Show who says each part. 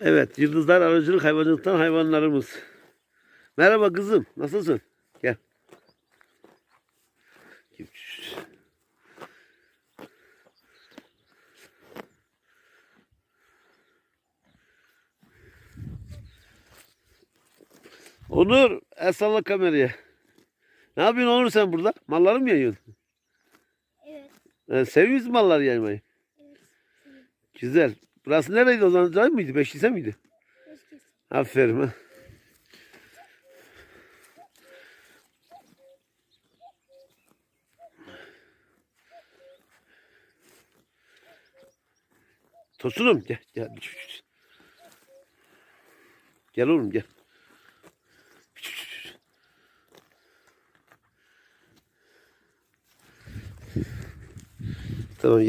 Speaker 1: Evet, Yıldızlar Arıcılık Hayvancılıktan hayvanlarımız. Merhaba kızım, nasılsın? Gel. Onur, el salla kameraya. Ne yapıyorsun Onur sen burada? Malları mı yayıyorsun?
Speaker 2: Evet.
Speaker 1: Ee, seviyor musun malları yaymayı?
Speaker 2: Evet.
Speaker 1: Güzel. Burası nereydi o zaman? Cay mıydı? Beşlise miydi?
Speaker 2: Keşke.
Speaker 1: Aferin ha. Tosunum gel gel. Gel oğlum gel. Tamam gel.